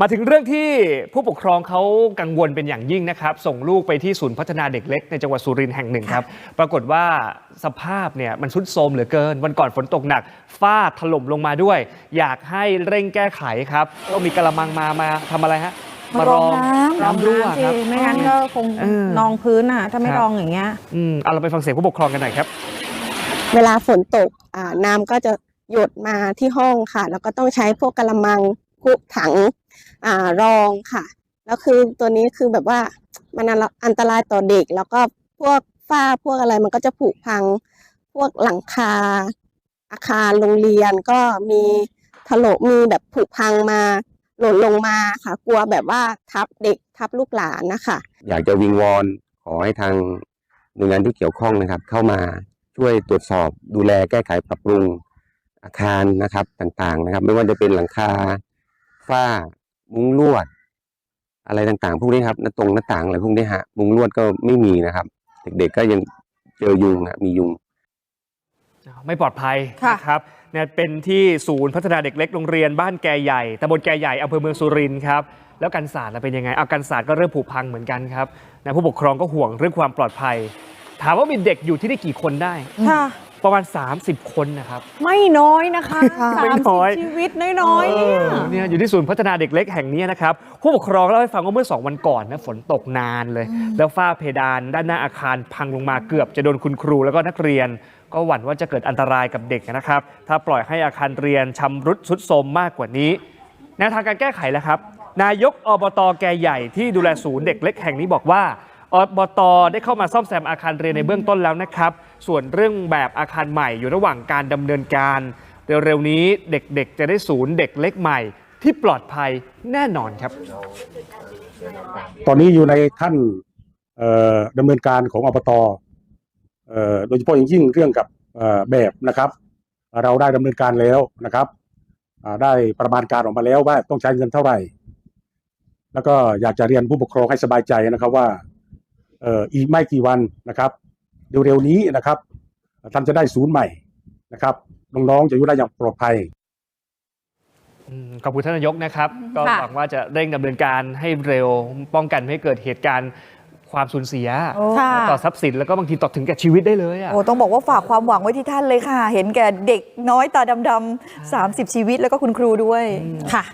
มาถึงเรื่องที่ผู้ปกครองเขากังวลเป็นอย่างยิ่งนะครับ ส่งลูกไปที่ศูนย์พัฒนาเด็กเล็กในจังหวัดสุรินทร์แห่งหนึ่งครับ ปรากฏว่าสภาพเนี่ยมันทรุดโทรมเหลือเกิน วันก่อนฝนตกหนักฝ้าถล่มลงมาด้วย อยากให้เร่งแก้ไขครับต้องมีกระมังมามาทำอะไรฮะมารองน้ำน้ำรั่วสิครับไม่งั้นก็คงเออนองพื้นอะถ้าไม่ครับรองอย่างเงี้ยอืมเอาเราไปฟังเสียงผู้ปกครองกันหน่อยครับ เวลาฝนตกอ่าน้ำก็จะหยดมาที่ห้องค่ะ แล้วก็ต้องใช้พวกกระมังคุถัง อรองค่ะแล้วคือตัวนี้คือแบบว่ามันอันตรายต่อเด็ก แล้วก็พวกฝ้าพวกอะไรมันก็จะผุพังพวกหลังคา อาคารโรงเรียนก็มีถล่มมีแบบผุพังมาหล่นลงมาค่ะ กลัวแบบว่าทับเด็กทับลูกหลานนะคะ อยากจะวิงวอนขอให้ทางหน่วยงานที่เกี่ยวข้องนะครับ เข้ามาช่วยตรวจสอบดูแลแก้ไขปรับปรุงอาคารนะครับต่างๆนะครับ ไม่ว่าจะเป็นหลังคาฝ้า มุ้งลวด อะไรต่างๆ พวกนี้ครับหน้าตรงหน้าต่างอะไรพวกนี้ฮะ มุ้งลวดก็ไม่มีนะครับ เด็กๆก็ยังเจอยุงนะมียุง ไม่ปลอดภัยค่ะ นะครับเนี่ยเป็นที่ศูนย์พัฒนาเด็กเล็กโรงเรียนบ้านแกใหญ่ตำบลแกใหญ่อำเภอเมืองสุรินทร์ครับ แล้วกันศาสตร์ล่ะเป็นยังไงเอากันศาสตร์ก็เริ่มผุพังเหมือนกันครับนะผู้ปกครองก็ห่วงเรื่องความปลอดภัย ถามว่ามีเด็กอยู่ที่นี่กี่คนได้ ค่ะ ประมาณ 30 คนนะครับ ไม่น้อยนะคะค่ะสามไม่สิบน้อย ชีวิตน้อยๆเนี่ยออเนี่ยอยู่ที่ศูนย์พัฒนาเด็กเล็กแห่งนี้นะครับผู้ปกครองเล่าให้ฟังว่าเมื่อ 2 วันก่อนนะฝนตกนานเลย แล้วฝ้าเพดานด้านหน้าอาคารพังลงมาเกือบจะโดนคุณครูแล้วก็นักเรียน ก็หวั่นว่าจะเกิดอันตรายกับเด็กนะครับ ถ้าปล่อยให้อาคารเรียนชำรุดทรุดโทรมมากกว่านี้ แนวทางการแก้ไขแล้วครับ นายกอบตแกใหญ่ที่ดูแลศูนย์เด็กเล็กแห่งนี้บอกว่า อบตได้เข้ามาซ่อมแซมอาคารเรียนในเบื้องต้นแล้วนะครับ ส่วนเรื่องแบบอาคารใหม่อยู่ระหว่างการดำเนินการ เร็วๆนี้เด็กๆ จะได้ศูนย์เด็กเล็กใหม่ที่ปลอดภัยแน่นอนครับ ตอนนี้อยู่ในขั้นดำเนินการของอบตโดยเฉพาะอย่างยิ่งเรื่องกับแบบนะครับ เราได้ดำเนินการแล้วนะครับได้ประมาณการออกมาแล้วว่าต้องใช้เงินเท่าไหร่ แล้วก็อยากจะเรียนผู้ปกครองให้สบายใจนะครับว่า อ่ออีกไม่กี่วันนะครับเร็วๆนี้นะครับท่านจะได้ศูนย์ใหม่นะครับน้องๆจะอยู่ได้อย่างปลอดภัยอืมขอบคุณท่านนายกนะครับ ก็ค่ะหวังว่าจะเร่งดำเนินการให้เร็วป้องกันไม่ให้เกิดเหตุการณ์ความสูญเสียค่ะต่อทรัพย์สินแล้วก็บางทีต่อถึงแก่ชีวิตได้เลยอะโอ้ต้องบอกว่าฝากความหวังไว้ที่ท่านเลยค่ะ เห็นแก่เด็กน้อยตาดำๆ30 ชีวิตแล้วก็คุณครูด้วยค่ะ